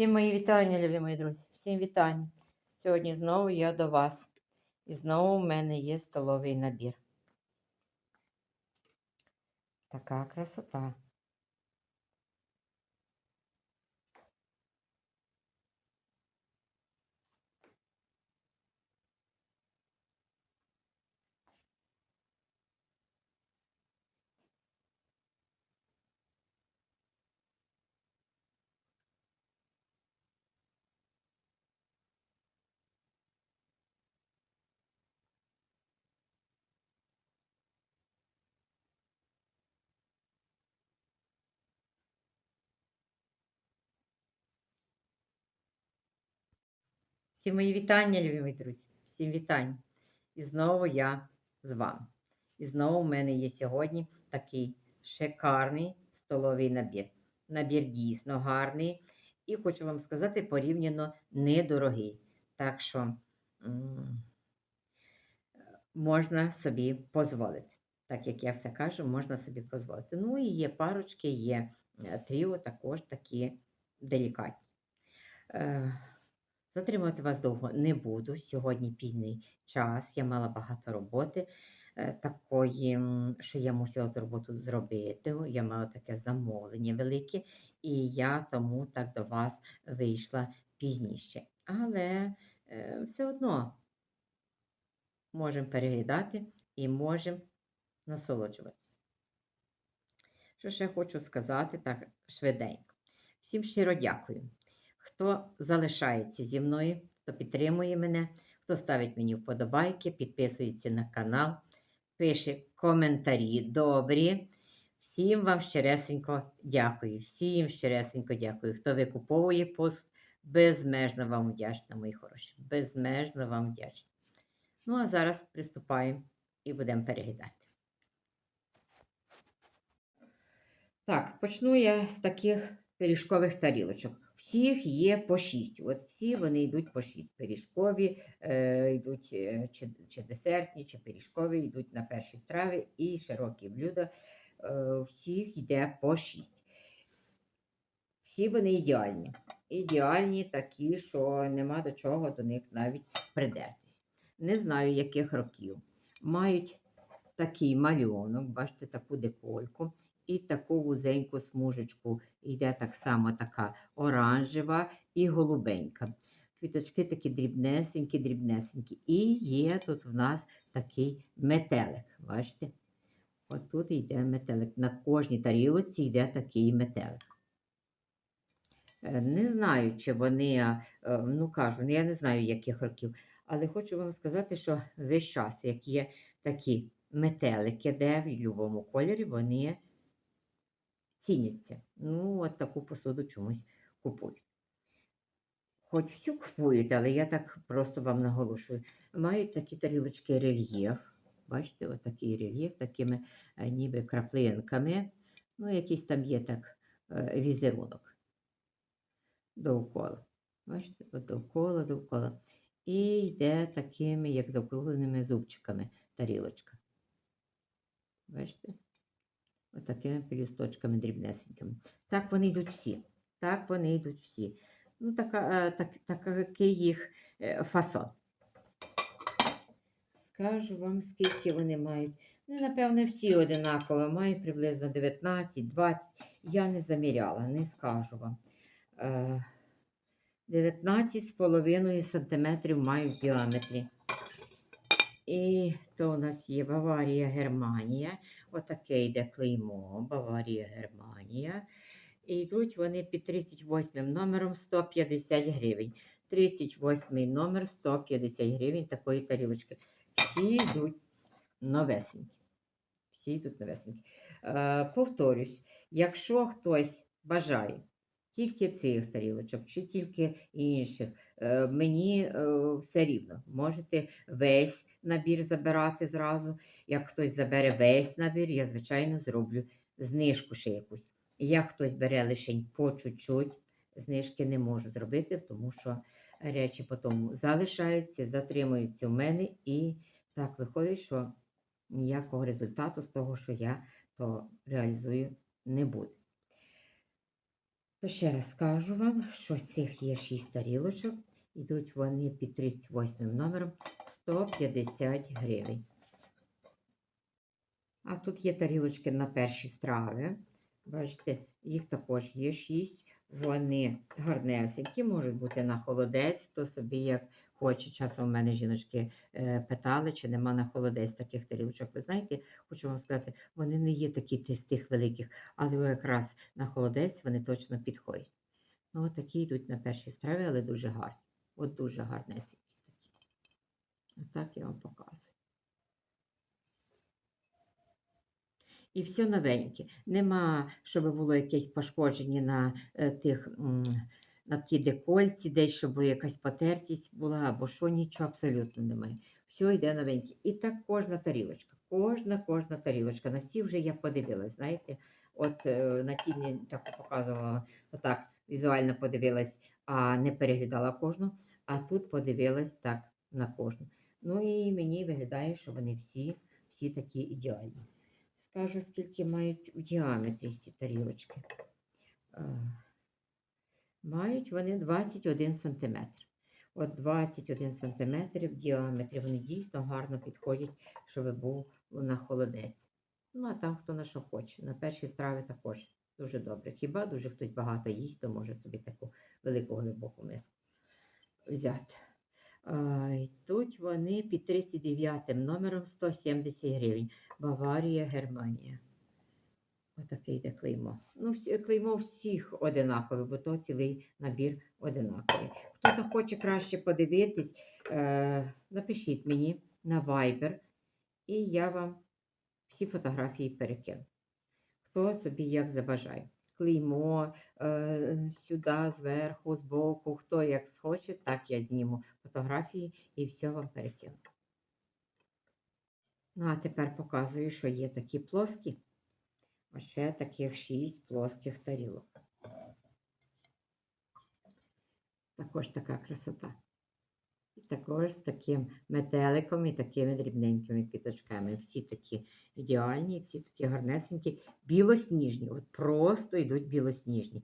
Всім мої вітання, любі мої друзі. Всім вітання. Сьогодні знову я до вас. І знову в мене є столовий набір. Така красота. Всі мої вітання, любі друзі. Всім вітання. І знову я з вами. І знову в мене є сьогодні такий шикарний столовий набір. Набір дійсно гарний. І хочу вам сказати, порівняно недорогий. Так що можна собі дозволити. Так як я все кажу, можна собі дозволити. Ну і є парочки, є е, тріо, також такі делікатні. Е, Затримувати вас довго не буду. Сьогодні пізній час. Я мала багато роботи, е, такої, що я мусила ту роботу зробити. Я мала таке замовлення велике, і я тому так до вас вийшла пізніше. Але е, все одно можемо переглядати і можемо насолоджуватися. Що ще хочу сказати так швиденько. Всім щиро дякую хто залишається зі мною, хто підтримує мене, хто ставить мені вподобайки, підписується на канал, пише коментарі добрі. Всім вам щиресенько дякую. Всім щиресенько дякую. Хто викуповує пост, безмежно вам вдячна, мої хороші. Безмежно вам вдячна. Ну, а зараз приступаємо і будемо переглядати. Так, почну я з таких пиріжкових тарілочок. Всіх є по 6. От всі вони йдуть по 6. Пиріжкові, е, йдуть е, чи, чи десертні, чи пиріжкові, йдуть на перші страви і широкі блюда. Е, всіх йде по 6. Всі вони ідеальні. Ідеальні такі, що нема до чого до них навіть придертись. Не знаю, яких років. Мають такий малюнок, бачите, таку декольку і таку вузеньку смужечку йде так само така оранжева і голубенька. Квіточки такі дрібнесенькі, дрібнесенькі. І є тут в нас такий метелик. Бачите? От тут йде метелик. На кожній тарілоці йде такий метелик. Е, Не знаю, чи вони, е, ну кажу, я не знаю, яких років, але хочу вам сказати, що весь час, як є такі метелики, де в будь-якому кольорі вони ціняться. Ну, от таку посуду чомусь купують. Хоч всю купують, але я так просто вам наголошую. Мають такі тарілочки рельєф. Бачите, от такий рельєф, такими е, ніби краплинками. Ну, якийсь там є так е, візерунок довкола. Бачите, от довкола, довкола. І йде такими, як закругленими зубчиками тарілочка. Бачите? Отакими пелюсточками дрібнесенькими. Так вони йдуть всі. Так вони йдуть всі. Ну, така, е, так, такий їх е, фасон. Скажу вам, скільки вони мають. Ну, напевне, всі одинаково мають приблизно 19-20. Я не заміряла, не скажу вам. Е, 19,5 см мають в діаметрі. І то у нас є Баварія, Германія. Отаке йде клеймо, Баварія, Германія. І йдуть вони під 38 номером 150 гривень. 38 номер 150 гривень такої тарілочки. Всі йдуть новесенькі. Всі йдуть новесенькі. Е, повторюсь, якщо хтось бажає тільки цих тарілочок чи тільки інших, е, мені е, все рівно. Можете весь набір забирати зразу. Як хтось забере весь набір, я, звичайно, зроблю знижку ще якусь. Як хтось бере лише по чуть-чуть, знижки не можу зробити, тому що речі потім залишаються, затримуються в мене, і так виходить, що ніякого результату з того, що я то реалізую, не буде. То ще раз скажу вам, що цих є 6 тарілочок. Йдуть вони під 38 номером 150 гривень. А тут є тарілочки на перші страви. Бачите, їх також є 6. Вони гарнесенькі, можуть бути на холодець, то собі як хоче. Часом у мене жіночки е, питали, чи нема на холодець таких тарілочок. Ви знаєте, хочу вам сказати, вони не є такі з тих великих, але якраз на холодець вони точно підходять. Ну, такі йдуть на перші страви, але дуже гарні. От дуже гарнесенькі такі. Отак я вам показую. І все новеньке. Нема, щоб було якесь пошкодження на е, тих, м, на ті декольці, десь, щоб якась потертість була, або що, нічого абсолютно немає. Все йде новеньке. І так кожна тарілочка. Кожна, кожна тарілочка. На ці вже я подивилась, знаєте, от е, на ті так показувала, отак візуально подивилась, а не переглядала кожну, а тут подивилась так на кожну. Ну і мені виглядає, що вони всі, всі такі ідеальні. Скажу, скільки мають у діаметрі ці тарілочки. Мають вони 21 см. От 21 см в діаметрі. Вони дійсно гарно підходять, щоб був на холодець. Ну, а там хто на що хоче. На перші страви також дуже добре. Хіба дуже хтось багато їсть, то може собі таку велику глибоку миску взяти. Йдуть вони під 39 номером 170 гривень. Баварія, Германія. Отаке йде клеймо. Ну, клеймо всіх одинакове, бо то цілий набір одинаковий. Хто захоче краще подивитись, е, напишіть мені на Viber, і я вам всі фотографії перекину. Хто собі як забажає. Клеймо е, сюди, зверху, збоку, хто як схоче, так я зніму фотографії і все вам перекину. Ну, а тепер показую, що є такі плоскі. Ось ще таких шість плоских тарілок. Також така красота. І також з таким метеликом і такими дрібненькими квіточками. Всі такі ідеальні, всі такі гарнесенькі, білосніжні. От просто йдуть білосніжні.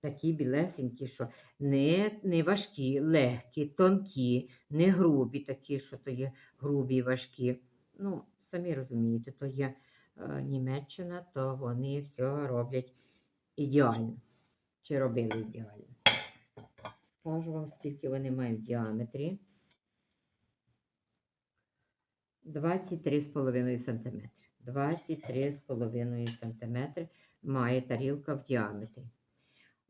Такі білесенькі, що не, не важкі, легкі, тонкі, не грубі, такі, що то є грубі і важкі. Ну, самі розумієте, то є Німеччина, то вони все роблять ідеально. Чи робили ідеально. Скажу вам, скільки вони мають в діаметрі. 23,5 см. 23,5 см має тарілка в діаметрі.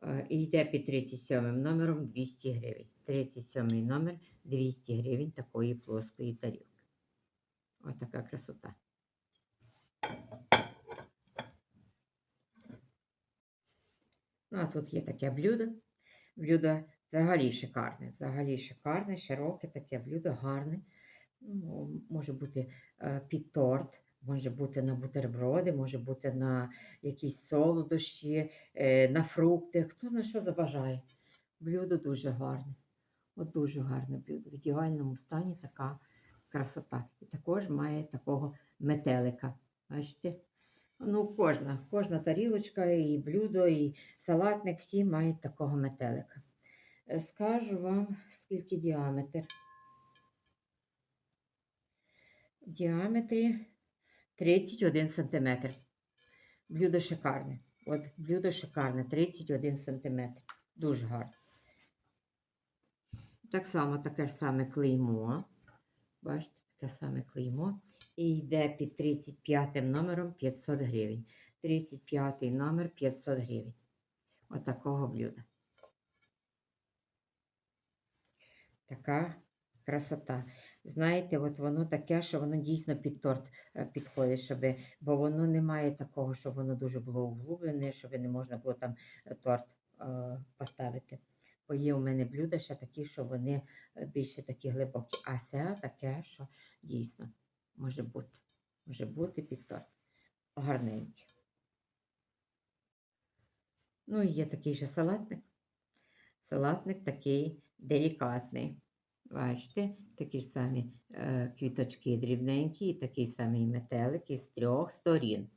Е, І йде під 37 номером 200 гривень. 37 номер 200 гривень такої плоскої тарілки. Ось така красота. Ну, а тут є таке блюдо. Блюдо взагалі шикарне. Взагалі шикарне, широке таке блюдо, гарне. Ну, може бути е, під торт, може бути на бутерброди, може бути на якісь солодощі, е, на фрукти. Хто на що забажає. Блюдо дуже гарне. От дуже гарне блюдо. В ідеальному стані така красота. І також має такого метелика. Бачите? Ну, кожна, кожна тарілочка, і блюдо, і салатник, всі мають такого метелика. Е, Скажу вам, скільки діаметр. В діаметрі 31 см. Блюдо шикарне. От блюдо шикарне, 31 см. Дуже гарне. Так само таке ж саме клеймо. Бачите, таке саме клеймо. І йде під 35 номером 500 гривень. 35 номер 500 гривень. Отакого блюда. Така красота. Знаєте, от воно таке, що воно дійсно під торт е, підходить, щоб, бо воно не має такого, щоб воно дуже було углублене, щоб не можна було там е, торт е, поставити. Бо є у мене блюда ще такі, що вони е, більше такі глибокі. А це таке, що дійсно може бути. Може бути під торт. Гарненьке. Ну і є такий же салатник. Салатник такий делікатний. Бачите, такі ж самі е, квіточки дрібненькі, і такий самий метелик із трьох сторін.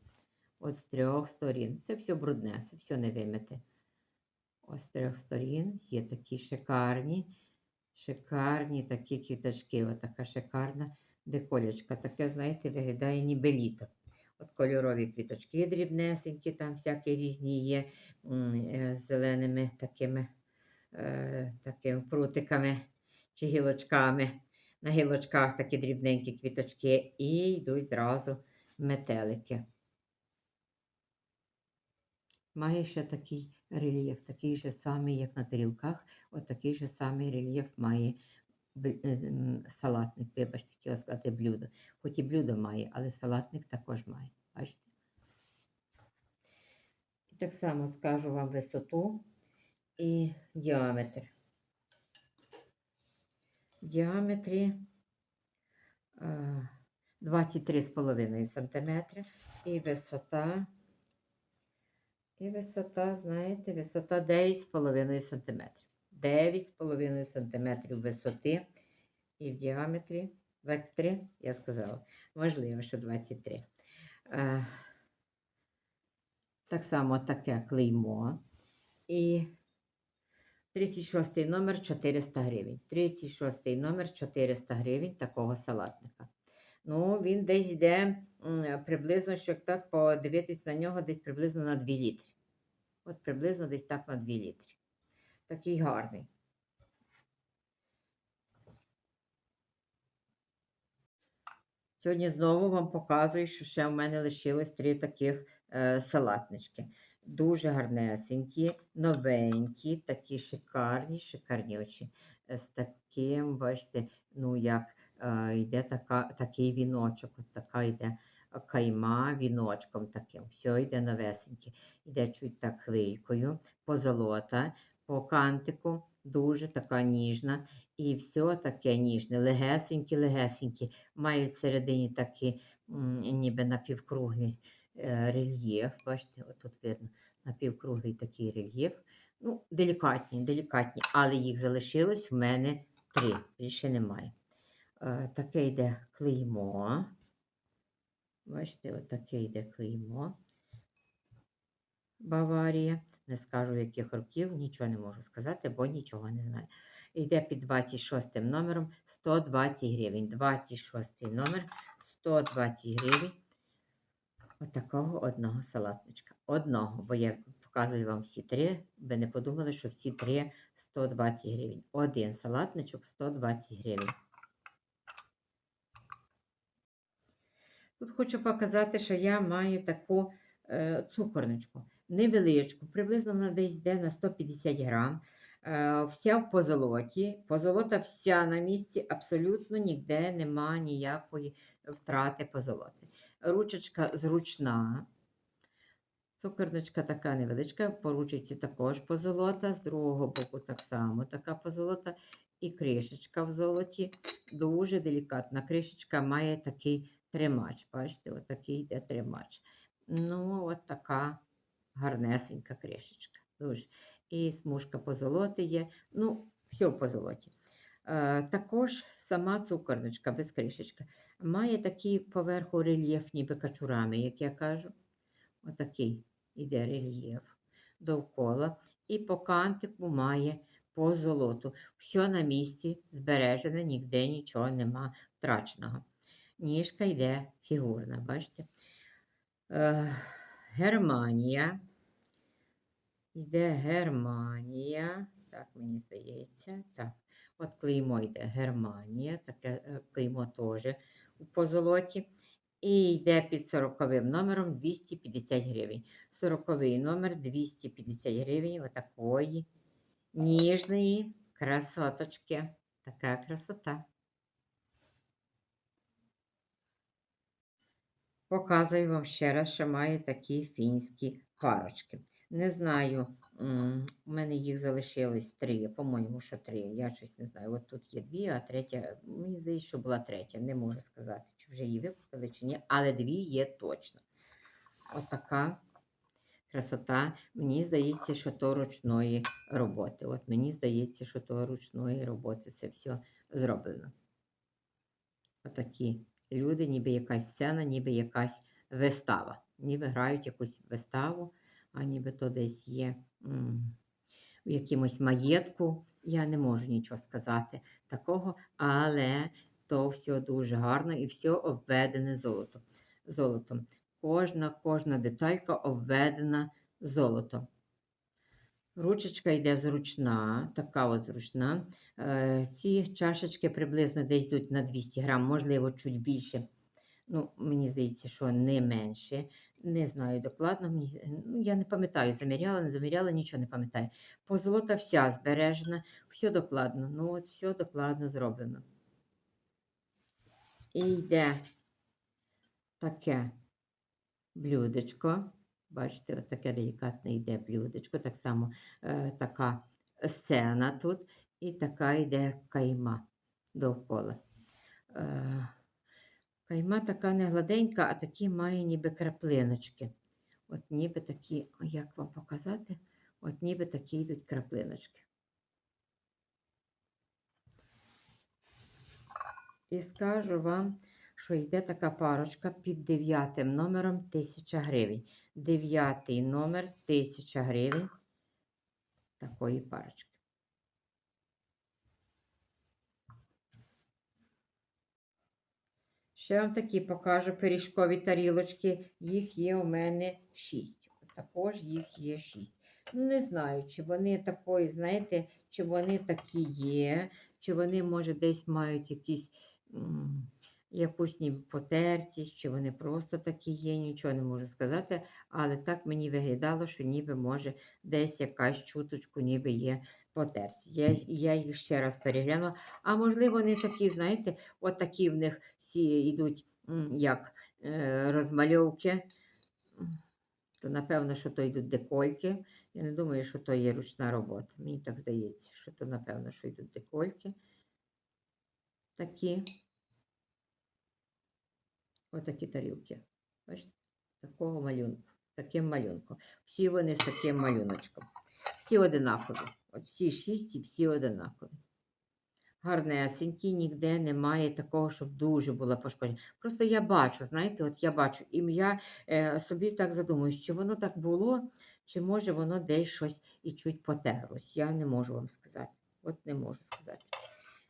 От з трьох сторін. Це все брудне, це все не вимите. Ось з трьох сторін є такі шикарні, шикарні такі квіточки. Ось така шикарна деколечка. Таке, знаєте, виглядає ніби літо. От кольорові квіточки дрібнесенькі, там всякі різні є е, з зеленими такими, е, такими прутиками чи гілочками. На гілочках такі дрібненькі квіточки і йдуть зразу метелики. Має ще такий рельєф, такий же самий, як на тарілках, от такий же самий рельєф має е, салатник. Вибачте, хотіла сказати блюдо. Хоч і блюдо має, але салатник також має. Бачите? І так само скажу вам висоту і діаметр. Діаметрі е, 23,5 см і висота. І висота, знаєте, висота 9,5 см. 9,5 см висоти і в діаметрі 23, я сказала. Можливо, що 23. Е, так само таке клеймо. І 36 номер 400 гривень. 36 номер 400 гривень такого салатника. Ну, він десь йде приблизно, що так подивитись на нього, десь приблизно на 2 літри. От приблизно десь так на 2 літри. Такий гарний. Сьогодні знову вам показую, що ще в мене лишилось три таких е, салатнички. Дуже гарнесенькі, новенькі, такі шикарні, шикарні очі. З таким, бачите, ну як йде така, такий віночок, от така йде кайма віночком таким. Все йде новесеньке. Йде чуть так хвилькою, позолота, по кантику, дуже така ніжна. І все таке ніжне, легесенькі, легесенькі. Мають всередині такі ніби напівкруглий е, рельєф. Бачите, отут видно напівкруглий такий рельєф. Ну, делікатні, делікатні, але їх залишилось в мене три. Більше немає. Е, таке йде клеймо. Бачите, отаке йде клеймо. Баварія. Не скажу, яких років, нічого не можу сказати, бо нічого не знаю. Йде під 26 номером 120 гривень. 26 номер 120 гривень. Отакого одного салатничка. Одного, бо я показую вам всі три. Ви не подумали, що всі три 120 гривень. Один салатничок 120 гривень. Тут хочу показати, що я маю таку е, цукорничку. Невеличку, приблизно вона десь йде на 150 грам. Е, вся в позолоті. Позолота вся на місці, абсолютно ніде нема ніякої втрати позолоти. Ручечка зручна. Цукорничка така невеличка, по ручці також позолота, з другого боку так само така позолота. І кришечка в золоті. Дуже делікатна. Кришечка має такий тримач. Бачите, отакий йде тримач. Ну, от така гарнесенька кришечка. Дуже. І смужка позолоти є. Ну, все в позолоті. Е, також сама цукорничка без кришечка має такий поверху рельєф, ніби качурами, як я кажу. Отакий іде рельєф довкола. І по кантику має позолоту. Все на місці збережене, ніде нічого нема втраченого. Ніжка йде фігурна, бачите? Е, Германія. Йде Германія. Так, мені здається. Так, от клеймо йде Германія, таке е, клеймо теж у позолоті. І йде під 40 номером 250 гривень. 40 номер 250 гривень отакої ніжної красоточки. Така красота. Показую вам ще раз, що маю такі фінські парочки. Не знаю, у мене їх залишилось три, по-моєму, що три. Я щось не знаю. От тут є дві, а третя, мені здається, що була третя. Не можу сказати, чи вже її викупили, чи ні, але дві є точно. Отака красота. Мені здається, що то ручної роботи. От мені здається, що то ручної роботи це все зроблено. Отакі люди, ніби якась сцена, ніби якась вистава. Ніби грають якусь виставу, а ніби то десь є в якомусь маєтку. Я не можу нічого сказати такого, але то все дуже гарно і все обведене золотом. золотом. Кожна, кожна деталька обведена золотом. Ручечка йде зручна, така от зручна. Е, Ці чашечки приблизно десь йдуть на 200 грам, можливо, чуть більше. Ну, мені здається, що не менше. Не знаю докладно. Мені, ну, я не пам'ятаю, заміряла, не заміряла, нічого не пам'ятаю. Позолота вся збережена, все докладно. Ну, от все докладно зроблено. І йде таке блюдечко. Бачите, от таке делікатне йде блюдечко. Так само е, така сцена тут, і така йде кайма довкола. Е, кайма така не гладенька, а такі має ніби краплиночки. От ніби такі, як вам показати? От ніби такі йдуть краплиночки. І скажу вам, що йде така парочка під дев'ятим номером 1000 гривень. Дев'ятий номер 1000 гривень такої парочки. Ще вам такі покажу пиріжкові тарілочки. Їх є у мене 6. Також їх є 6. Ну, не знаю, чи вони такої, знаєте, чи вони такі є, чи вони, може, десь мають якісь якусь ніби потертість, чи вони просто такі є, нічого не можу сказати. Але так мені виглядало, що ніби може десь якась чуточку, ніби є потертість. Я, я їх ще раз переглянула. А можливо, вони такі, знаєте, от такі в них всі йдуть як е, розмальовки. То напевно, що то йдуть декольки. Я не думаю, що то є ручна робота. Мені так здається, що то, напевно, що йдуть декольки. Такі. Отакі тарілки. Бачите? Такого малюнку. Таким малюнком. Всі вони з таким малюночком. Всі одинакові. От всі шість і всі одинакові. Гарнесенькі, ніде немає такого, щоб дуже була пошкоджена. Просто я бачу, знаєте, от я бачу, і я е, собі так задумую, чи воно так було, чи може воно десь щось і чуть потерлось. Я не можу вам сказати. От не можу сказати.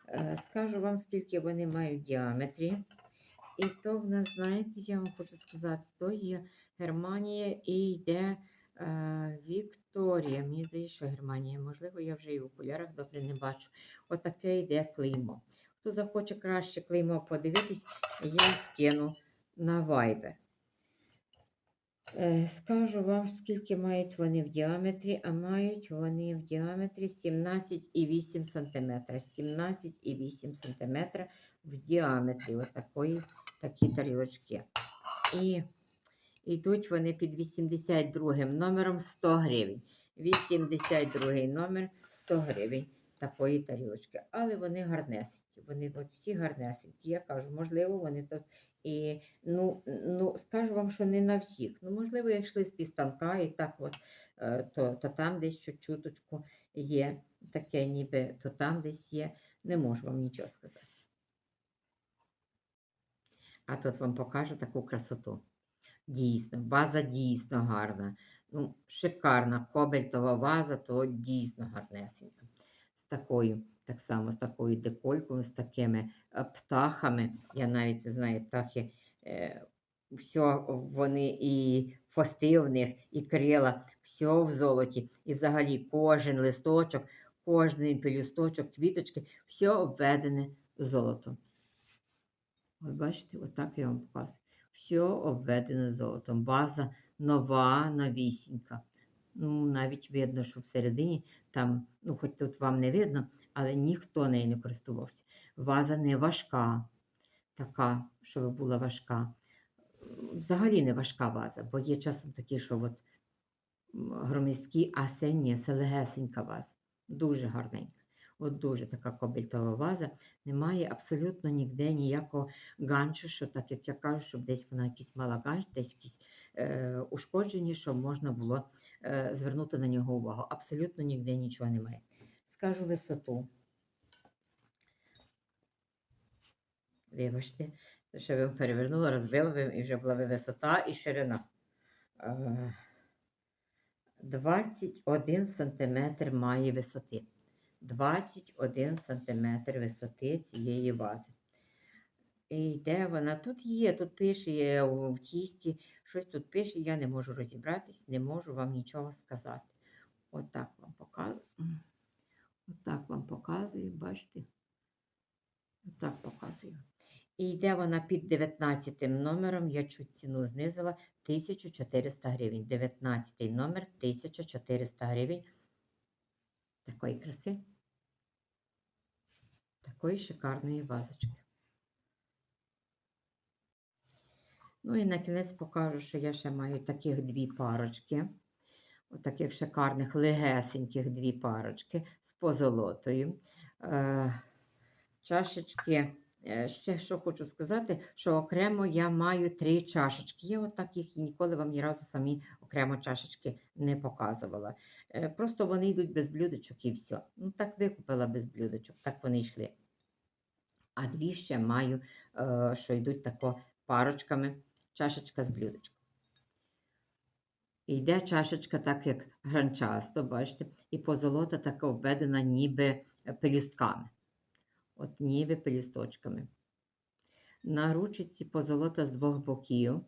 Е, скажу вам, скільки вони мають діаметрі. І то в нас, знаєте, я вам хочу сказати, то є Германія і йде е, Вікторія. Мені здається, що Германія. Можливо, я вже і в окулярах добре не бачу. Отаке йде клеймо. Хто захоче краще клеймо подивитись, я скину на Viber. Е, Скажу вам, скільки мають вони в діаметрі, а мають вони в діаметрі 17,8 см. 17,8 см в діаметрі отакої такі тарілочки. І йдуть вони під 82 номером 100 гривень. 82 номер 100 гривень такої тарілочки. Але вони гарнесенькі. Вони от всі гарнесенькі. Я кажу, можливо, вони тут і ну, ну, скажу вам, що не на всіх. Ну, можливо, як йшли з пістанка і так от, е, то, то там десь чуть чуточку є таке, ніби то там десь є. Не можу вам нічого сказати. А тут вам покажу таку красоту. Дійсно, ваза дійсно гарна. Ну, шикарна кобальтова ваза, то дійсно гарнесенька. З такою, так само, з такою деколькою, з такими е, птахами. Я навіть знаю, птахи, е, все вони і фости в них, і крила, все в золоті. І взагалі кожен листочок, кожен пелюсточок, квіточки, все обведене золотом. От бачите, отак я вам показую. Все обведене золотом. База нова, новісінька. Ну, навіть видно, що всередині там, ну, хоч тут вам не видно, але ніхто нею не користувався. Ваза не важка, така, щоб була важка. Взагалі не важка ваза, бо є часом такі, що от м, громіздкі, а це ні, ваза. Дуже гарненька. От дуже така кобальтова ваза. Немає абсолютно ніде ніякого ганчу, що так як я кажу, щоб десь вона якийсь мала ганч, десь якісь е, ушкодження, щоб можна було е, звернути на нього увагу. Абсолютно ніде нічого немає. Скажу висоту. Вибачте, що ви перевернула, розбила ви, і вже була ви висота і ширина. Е, 21 см має висоти. 21 см висоти цієї вази. І де вона? Тут є, тут пише в тісті, щось тут пише, я не можу розібратись, не можу вам нічого сказати. Отак вам показую. Отак вам показую, бачите? Отак показую. І йде вона під 19 номером, я чуть ціну знизила 1400 гривень. 19 номер 1400 гривень. Такої краси. Такої шикарної вазочки. Ну і на кінець покажу, що я ще маю таких дві парочки. Отаких шикарних легесеньких дві парочки з позолотою. Е, чашечки. Е, Ще що хочу сказати, що окремо я маю три чашечки. Я отак їх ніколи вам ні разу самі окремо чашечки не показувала. Е, Просто вони йдуть без блюдечок і все. Ну так викупила без блюдечок, так вони йшли. А дві ще маю, е, що йдуть тако парочками, чашечка з блюдечком. І йде чашечка так, як гранчасто, бачите, і позолота така обведена ніби пелюстками. От ніби пелюсточками. На ручці позолота з двох боків.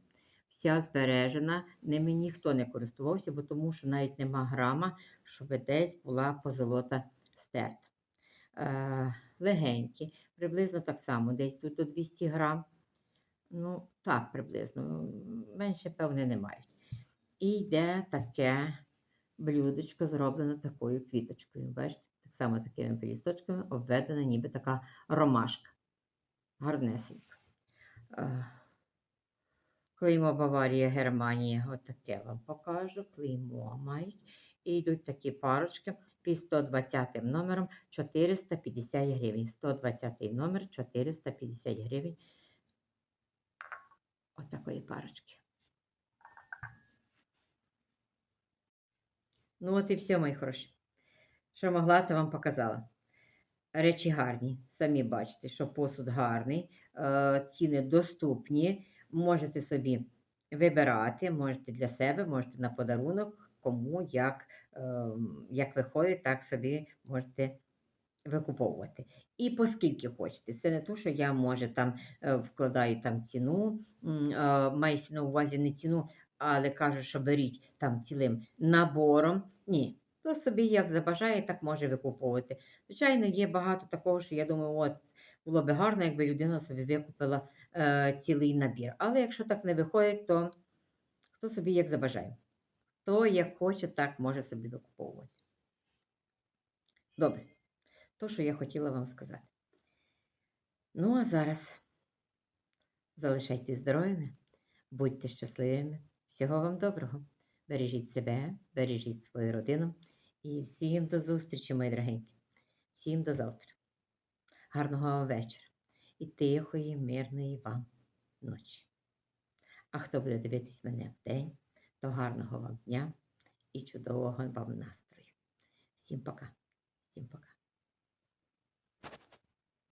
Вся збережена. Ними ніхто не користувався, бо тому що навіть нема грама, щоб десь була позолота стерта. Е, легенькі, приблизно так само, десь тут до 200 грам. Ну, так, приблизно. Менше, певне, не мають. І йде таке блюдечко, зроблене такою квіточкою. Бачите? Так само такими пелісточками обведена ніби така ромашка. Гарнесенька. Клеймо Баварія, Германія. Отаке вам покажу. Клеймо мають. І йдуть такі парочки під 120 номером 450 гривень. 120 номер 450 гривень. Отакої парочки. Ну, от і все, мої хороші. Що могла, то вам показала. Речі гарні. Самі бачите, що посуд гарний, е, ціни доступні. Можете собі вибирати, можете для себе, можете на подарунок, кому як, е, як виходить, так собі можете викуповувати. І по скільки хочете. Це не то, що я, може, там е, вкладаю там ціну, е, мається на увазі не ціну, але кажу, що беріть там цілим набором. Ні, то собі як забажає, так може викуповувати. Звичайно, є багато такого, що я думаю, от було би гарно, якби людина собі викупила е, цілий набір. Але якщо так не виходить, то хто собі як забажає. Хто як хоче, так може собі викуповувати. Добре. То, що я хотіла вам сказати. Ну, а зараз залишайтесь здоровими, будьте щасливими. Всього вам доброго. Бережіть себе, бережіть свою родину. І всім до зустрічі, мої дорогенькі. Всім до завтра. Гарного вечора і тихої, мирної вам ночі. А хто буде дивитись мене в день, то гарного вам дня і чудового вам настрою. Всім пока. Всім пока.